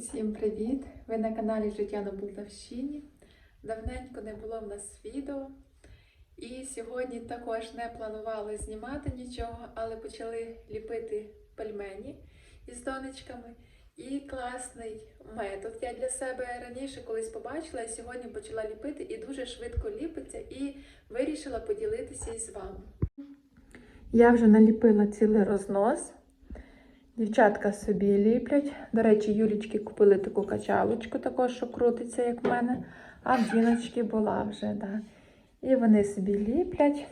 Усім привіт! Ви на каналі Життя на Полтавщині. Давненько не було в нас відео. І сьогодні також не планували знімати нічого, але почали ліпити пельмені із донечками. І класний метод. Я для себе раніше колись побачила і сьогодні почала ліпити і дуже швидко ліпиться, і вирішила поділитися із вами. Я вже наліпила цілий рознос. Дівчатка собі ліплять. До речі, Юлічки купили таку качалочку, також, що крутиться, як в мене. А в жіночки була вже, да. І вони собі ліплять.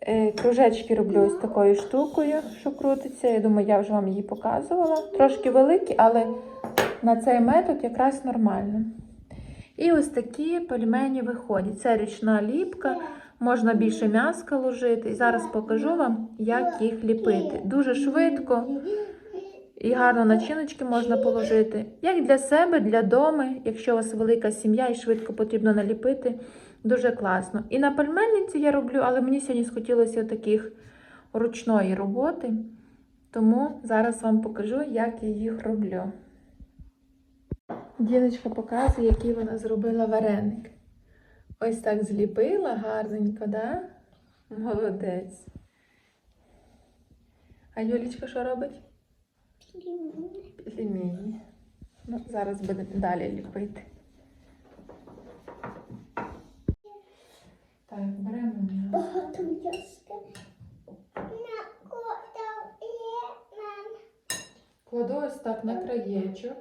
Е, Кружечки роблю ось такою штукою, що крутиться. Я думаю, я вже вам її показувала. Трошки великі, але на цей метод якраз нормально. І ось такі пельмені виходять. Це річна ліпка. Можна більше м'яска ложити. І зараз покажу вам, як їх ліпити. Дуже швидко і гарно начиночки можна положити. Як для себе, для дому, якщо у вас велика сім'я і швидко потрібно наліпити, дуже класно. І на пельменниці я роблю, але мені сьогодні схотілося таких ручної роботи. Тому зараз вам покажу, як я їх роблю. Діночка показує, який вона зробила вареник. Ось так зліпила гарненько, да? Молодець. А Юлічка що робить? Пельмені. Ну, зараз будемо далі ліпити. Так, беремо м'ясо. Кладу ось так на краєчок,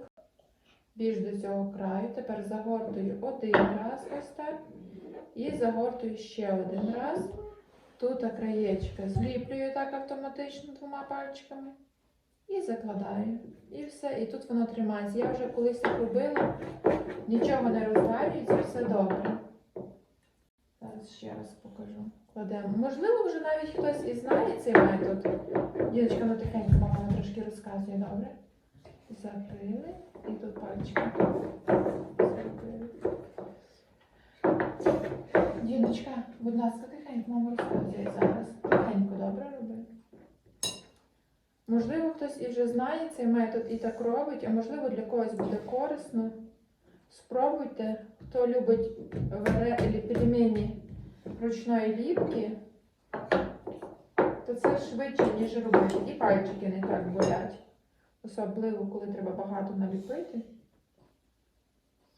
більш до цього краю. Тепер загортую один раз ось так. І загортую ще один раз. Тут краєчка зліплюю так автоматично двома пальчиками. І закладаю. І все. І тут воно тримається. Я вже колись так робила, нічого не розвалюється, все добре. Зараз ще раз покажу. Кладемо. Можливо, вже навіть хтось і знає цей метод. Дівчинка, ну тихенько, мама трошки розказує, добре? Закрили. І тут пальчики. Закрили. Діночка, будь ласка, тихенько, мама розказує зараз. Тихенько, добре роби. Можливо, хтось і вже знає цей метод і так робить, а можливо для когось буде корисно. Спробуйте, хто любить варе... пельмені ручної ліпки, то це швидше, ніж робити. І пальчики не так болять. Особливо, коли треба багато наліпити.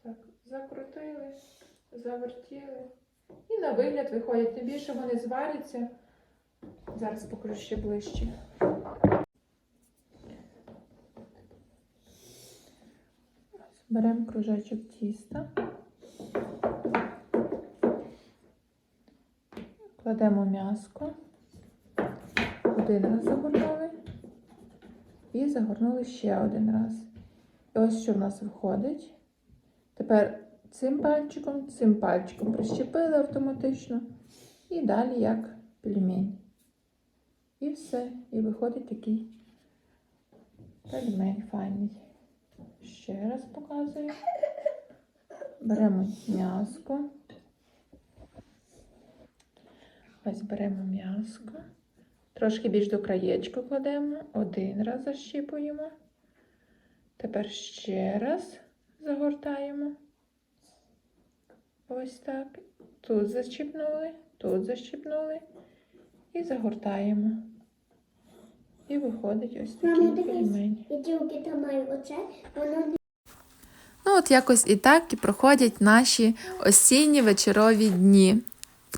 Так, закрутили, завертіли. І на вигляд виходять. Тим більше вони зваряться. Зараз покажу ще ближче. Беремо кружечок тіста, кладемо м'яско, один раз загорнули і загорнули ще один раз. І ось що в нас виходить. Тепер цим пальчиком, цим пальчиком прищепили автоматично. І далі як пельмень. І все. І виходить такий пельмень файний. Ще раз показую. Беремо м'яско. Ось беремо м'яско. Трошки більш до краєчку кладемо. Один раз защіпуємо. Тепер ще раз загортаємо. Ось так. Тут защіпнули, тут защіпнули і загортаємо. І виходить ось воно не Ну, от якось і так і проходять наші осінні вечорові дні.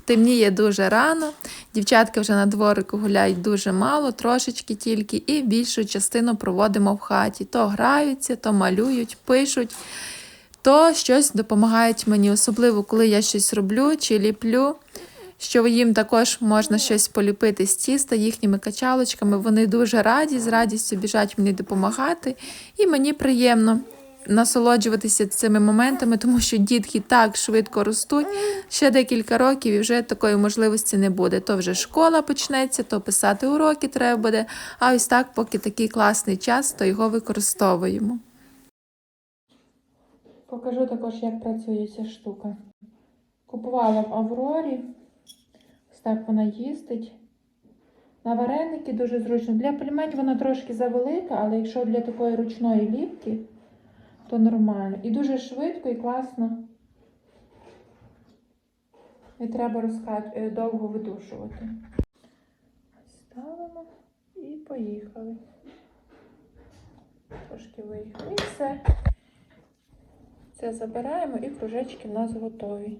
Темніє дуже рано, дівчатки вже на дворику гуляють дуже мало, трошечки тільки, і більшу частину проводимо в хаті. То граються, то малюють, пишуть, то щось допомагають мені, особливо коли я щось роблю чи ліплю. Що їм також можна щось поліпити з тіста їхніми качалочками. Вони дуже раді, з радістю біжать мені допомагати. І мені приємно насолоджуватися цими моментами, тому що дітки так швидко ростуть. Ще декілька років і вже такої можливості не буде. То вже школа почнеться, то писати уроки треба буде. А ось так, поки такий класний час, то його використовуємо. Покажу також, як працює ця штука. Купувала в Аврорі. Ось так вона їздить. На вареники дуже зручно. Для пельмень вона трошки завелика, але якщо для такої ручної ліпки, то нормально. І дуже швидко і класно. Не треба е, довго видушувати. Ставимо і поїхали. Трошки виїхали. І все. Це забираємо і кружечки в нас готові.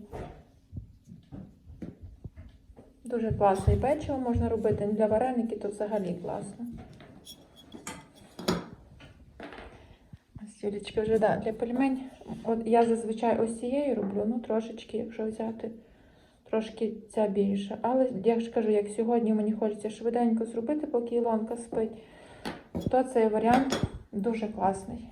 Дуже класне печиво можна робити. Для вареників то взагалі класно. Ось Юлічка вже да, для пельмень. От я зазвичай ось цією роблю, ну трошечки, якщо взяти, трошки ця більша. Але я ж кажу, як сьогодні мені хочеться швиденько зробити, поки Ілонка спить, то цей варіант дуже класний.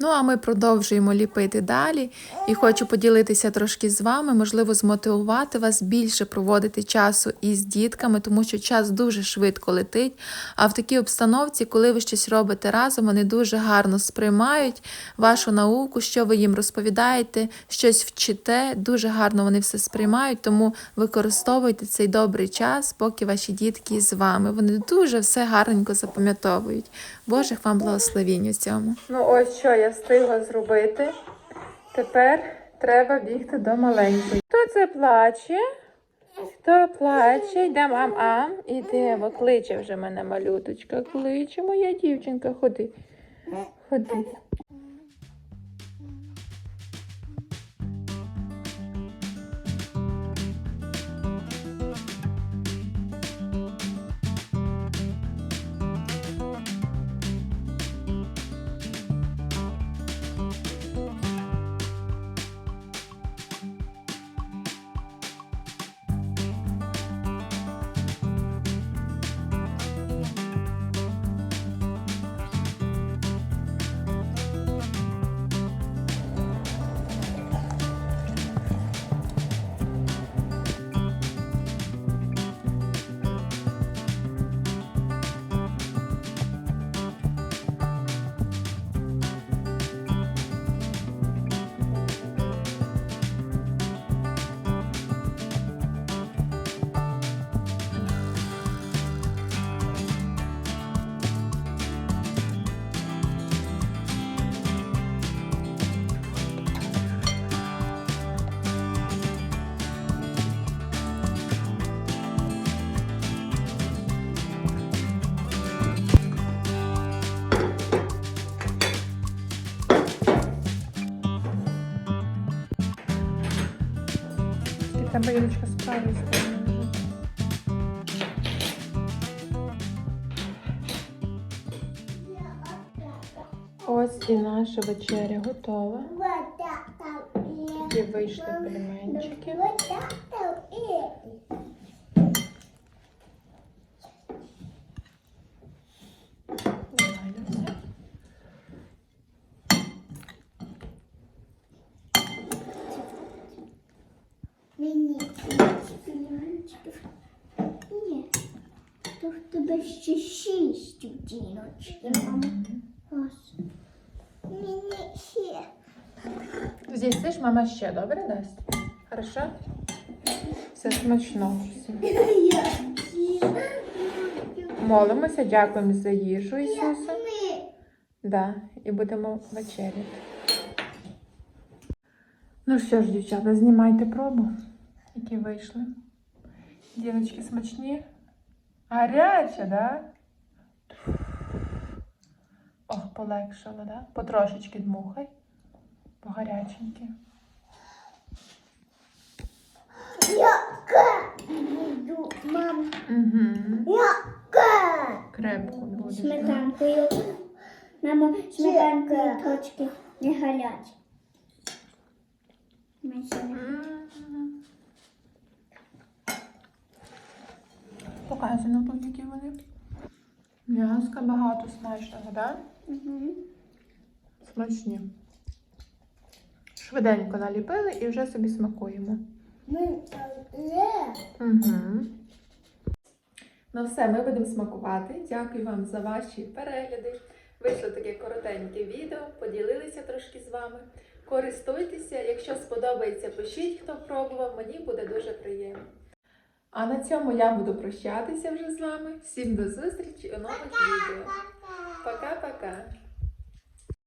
Ну, а ми продовжуємо ліпити далі. І хочу поділитися трошки з вами, можливо, змотивувати вас більше проводити часу із дітками, тому що час дуже швидко летить. А в такій обстановці, коли ви щось робите разом, вони дуже гарно сприймають вашу науку, що ви їм розповідаєте, щось вчите. Дуже гарно вони все сприймають, тому використовуйте цей добрий час, поки ваші дітки з вами. Вони дуже все гарненько запам'ятовують. Божих вам благословінь у цьому. Ну, ось що я встигла зробити. Тепер треба бігти до маленької. Хто це плаче? Хто плаче? Йде мам, ам. Іде, кличе вже мене малюточка. Кличе моя дівчинка, ходи. Ходи. Тебе Юлечка з правої сторони. Ось і наша вечеря готова. Там І вийшли пельменчики. Вот так там и. Валяться. Мені філімочків. Ні. То в тебе ще шість діночки, мама. Мені ще. З'їсиш, мама ще добре дасть? Хорошо? Все смачно. Молимося, дякуємо за їжу Ісуса. Да, і будемо вечеряти. Ну що ж, дівчата, знімайте пробу, які вийшли. Діночки смачні. Гаряче, да? Ох, полегшало, да? Потрошечки дмухай. Погаряченькі. Яка буду, мам. Угу. Яка? Крепко буде. Сметанкою. Мамо, сметанкою точки не гарять. Ми ще не Показано тут, які вони. М'яска багато смачного, так? Мгм. Смачні. Швиденько наліпили і вже собі смакуємо. Ми. Угу. Ну все, ми будемо смакувати. Дякую вам за ваші перегляди. Вийшло таке коротеньке відео, поділилися трошки з вами. Користуйтеся, якщо сподобається, пишіть, хто пробував, мені буде дуже приємно. А на цьому я буду прощатися вже з вами. Всім до зустрічі у нових відео. Пока-пока! Пока!